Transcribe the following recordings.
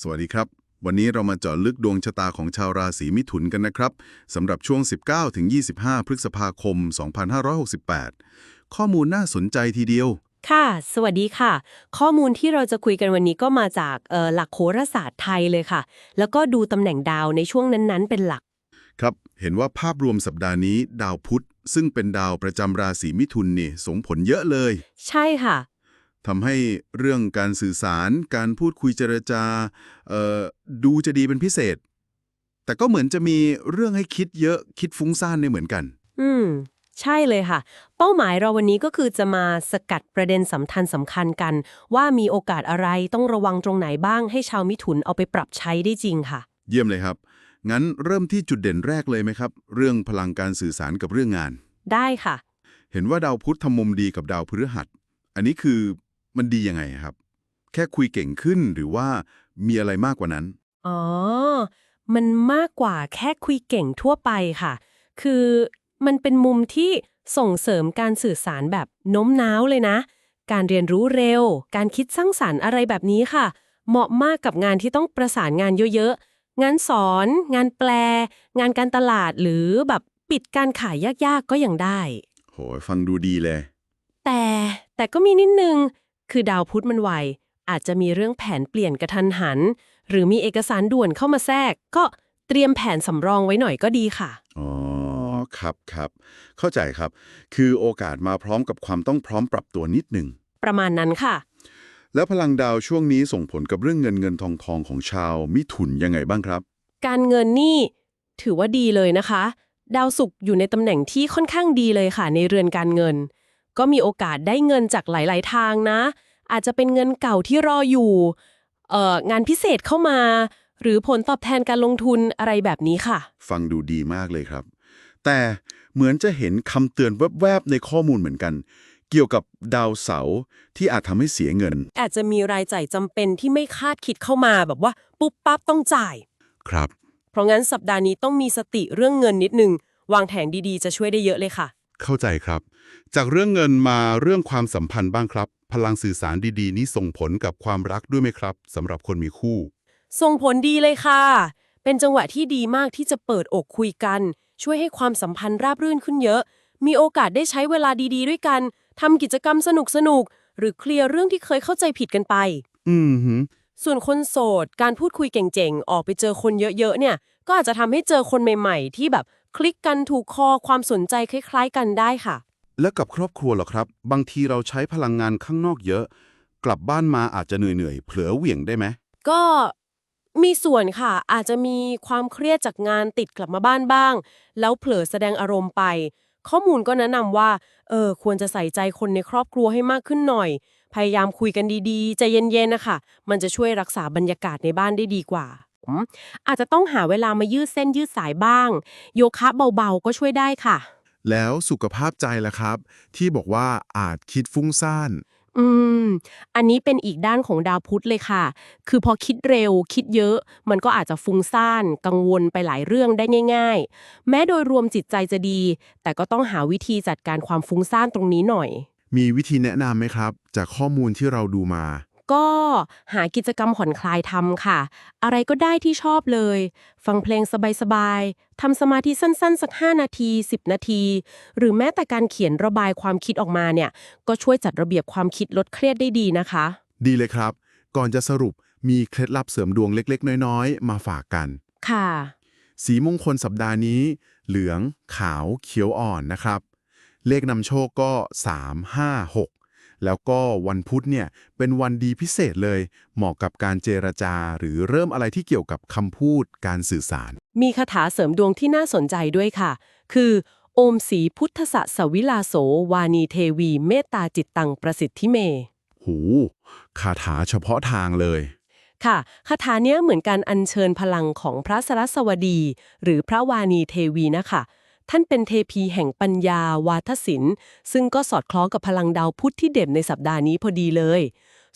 สวัสดีครับ วันนี้เรามาเจาะลึกดวงชะตาของชาวราศีมิถุนกันนะครับสำหรับช่วง 19-25 พฤษภาคม 2568 ข้อมูลน่าสนใจทีเดียว ค่ะ สวัสดีค่ะ ข้อมูลที่เราจะคุยกันวันนี้ก็มาจากเอ่อหลักโหราศาสตร์ไทยเลยค่ะ แล้วก็ดูตำแหน่งดาวในช่วงนั้นๆ เป็นหลัก ครับ เห็นว่าภาพรวมสัปดาห์นี้ ดาวพุธซึ่งเป็นดาวประจำราศีมิถุนนี่ส่งผลเยอะเลย ใช่ค่ะ ทำให้เรื่องการสื่อสาร การพูดคุยเจรจาเอ่อดูจะดีเป็นพิเศษ แต่ก็เหมือนจะมีเรื่องให้คิดเยอะคิดฟุ้งซ่านในเหมือนกัน อืม ใช่เลยค่ะ เป้าหมายเราวันนี้ก็คือจะมาสกัดประเด็นสำคัญสำคัญกัน ว่ามีโอกาสอะไรต้องระวังตรงไหนบ้างให้ชาวมิถุนเอาไปปรับใช้ได้จริงค่ะ เยี่ยมเลยครับ งั้นเริ่มที่จุดเด่นแรกเลยไหมครับ เรื่องพลังการสื่อสารกับเรื่องงาน ได้ค่ะ เห็นว่าดาวพุธทำมุมดีกับดาวพฤหัส อันนี้คือ มันดียังไงครับ แค่คุยเก่งขึ้นหรือว่ามีอะไรมากกว่านั้น อ๋อ มันมากกว่าแค่คุยเก่งทั่วไปค่ะ คือมันเป็นมุมที่ส่งเสริมการสื่อสารแบบโน้มน้าวเลยนะ การเรียนรู้เร็ว การคิดสร้างสารรค์อะไรแบบนี้ค่ะ เหมาะมากกับงานที่ต้องประสานงานเยอะๆ งานสอน งานแปล งานการตลาดหรือแบบปิดการขายยากๆก็ยังได้ โห ฟังดูดีเลย แต่แต่ก็มีนิดนึง คือดาวพุธมันไว อาจจะมีเรื่องแผนเปลี่ยนกระทันหัน หรือมีเอกสารด่วนเข้ามาแทรก ก็เตรียมแผนสำรองไว้หน่อยก็ดีค่ะ อ๋อ ครับครับ เข้าใจครับ คือโอกาสมาพร้อมกับความต้องพร้อมปรับตัวนิดหนึ่ง ประมาณนั้นค่ะ แล้วพลังดาวช่วงนี้ส่งผลกับเรื่องเงินเงินทองทองของชาวมิถุนยังไงบ้างครับ การเงินนี่ถือว่าดีเลยนะคะ ดาวศุกร์อยู่ในตำแหน่งที่ค่อนข้างดีเลยค่ะ ในเรือนการเงิน ก็มีโอกาสได้เงินจากหลาย ๆ ทางนะ อาจจะเป็นเงินเก่าที่รออยู่เอ่องานพิเศษเข้ามา หรือผลตอบแทนการลงทุนอะไรแบบนี้ค่ะ ฟังดูดีมากเลยครับ แต่เหมือนจะเห็นคำเตือนแวบๆในข้อมูลเหมือนกัน เกี่ยวกับดาวเสาร์ที่อาจทำให้เสียเงิน อาจจะมีรายจ่ายจำเป็นที่ไม่คาดคิดเข้ามาแบบว่า ปุ๊บปั๊บต้องจ่าย ครับ เพราะงั้นสัปดาห์นี้ต้องมีสติเรื่องเงินนิดนึงวางแผนดีๆ จะช่วยได้เยอะเลยค่ะ เข้าใจครับ จากเรื่องเงินมาเรื่องความสัมพันธ์บ้างครับ พลังสื่อสารดีๆ นี้ส่งผลกับความรักด้วยไหมครับสำหรับคนมีคู่ ส่งผลดีเลยค่ะ เป็นจังหวะที่ดีมากที่จะเปิดอกคุยกัน ช่วยให้ความสัมพันธ์ราบรื่นขึ้นเยอะ มีโอกาสได้ใช้เวลาดีๆ ด้วยกันทำกิจกรรมสนุกๆหรือเคลียร์เรื่องที่เคยเข้าใจผิดกันไป อืมหืมส่วนคนโสด การพูดคุยเก่งๆ ออกไปเจอคนเยอะๆ เนี่ย ก็อาจจะทำให้เจอคนใหม่ๆ ที่แบบ คลิกกันถูกคอความสนใจคล้ายๆกันได้ค่ะ แล้วกับครอบครัวเหรอครับ บางทีเราใช้พลังงานข้างนอกเยอะ กลับบ้านมาอาจจะเหนื่อยๆเผลอเหวี่ยงได้ไหมก็มีส่วนค่ะ อาจจะมีความเครียดจากงานติดกลับมาบ้านบ้าง แล้วเผลอแสดงอารมณ์ไป ข้อมูลก็แนะนำว่าเออควรจะใส่ใจคนในครอบครัวให้มากขึ้นหน่อย พยายามคุยกันดีๆ ใจเย็นๆนะคะมันจะช่วยรักษาบรรยากาศในบ้านได้ดีกว่าอื ม อาจจะต้องหาเวลามายืดเส้นยืดสายบ้าง โยคะเบาๆ ก็ช่วยได้ค่ะ แล้วสุขภาพใจล่ะครับ ที่บอกว่าอาจคิดฟุ้งซ่าน อืม อันนี้เป็นอีกด้านของดาวพุธเลยค่ะ คือพอคิดเร็วคิดเยอะ มันก็อาจจะฟุ้งซ่าน กังวลไปหลายเรื่องได้ง่าย ๆ แม้โดยรวมจิตใจจะดี แต่ก็ต้องหาวิธีจัดการความฟุ้งซ่านตรงนี้หน่อย มีวิธีแนะนำไหมครับ จากข้อมูลที่เราดูมา ก็หากิจกรรมผ่อนคลายทำค่ะ อะไรก็ได้ที่ชอบเลย ฟังเพลงสบายๆทำสมาธิสั้นๆ สัก 5 นาที 10 นาที หรือแม้แต่การเขียนระบายความคิดออกมาเนี่ย ก็ช่วยจัดระเบียบความคิดลดเครียดได้ดีนะคะ ดีเลยครับ ก่อนจะสรุปมีเคล็ดลับเสริมดวงเล็กๆ น้อยๆ มาฝากกัน ค่ะ สีมงคลสัปดาห์นี้ เหลือง ขาว เขียวอ่อนนะครับ เลขนำโชคก็ 3 5 6 แล้วก็วันพุธเนี่ยเป็นวันดีพิเศษเลย เหมาะกับการเจรจาหรือเริ่มอะไรที่เกี่ยวกับคำพูดการสื่อสาร มีคาถาเสริมดวงที่น่าสนใจด้วยค่ะ คือ โอมสีพุทธสสวิลาโส วานีเทวี เมตตาจิตตังประสิทธิเมหูคาถาเฉพาะทางเลย ค่ะคาถาเนี้ยเหมือนการอัญเชิญพลังของพระสรสวดี หรือพระวานีเทวีนะคะ ท่านเป็นเทพีแห่งปัญญาวาทศิลป์ ซึ่งก็สอดคล้องกับพลังดาวพุธที่เด่นในสัปดาห์นี้พอดีเลย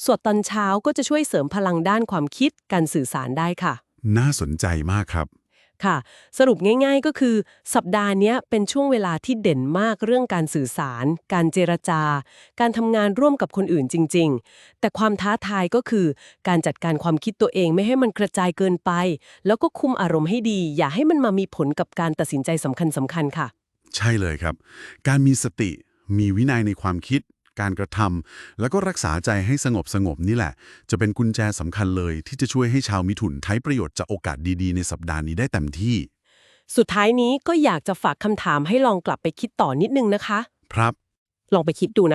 สวดตอนเช้าก็จะช่วยเสริมพลังด้านความคิดการสื่อสารได้ค่ะ น่าสนใจมากครับ ค่ะ สรุปง่ายๆก็คือ สัปดาห์นี้เป็นช่วงเวลาที่เด่นมากเรื่องการสื่อสาร การเจรจา การทำงานร่วมกับคนอื่นจริง ๆ แต่ความท้าทายก็คือ การจัดการความคิดตัวเองไม่ให้มันกระจายเกินไป แล้วก็คุมอารมณ์ให้ดี อย่าให้มันมามีผลกับการตัดสินใจสำคัญๆค่ะ ใช่เลยครับ การมีสติ มีวินัยในความคิด การกระทำแล้วก็รักษาใจให้สงบสงบนี่แหละ จะเป็นกุญแจสำคัญเลย ที่จะช่วยให้ชาวมิถุนใช้ประโยชน์จากโอกาสดีๆ ในสัปดาห์นี้ได้เต็มที่ สุดท้ายนี้ก็อยากจะฝากคำถามให้ลองกลับไปคิดต่อนิดนึงนะคะ ครับ ลองไปคิดดูนะคะ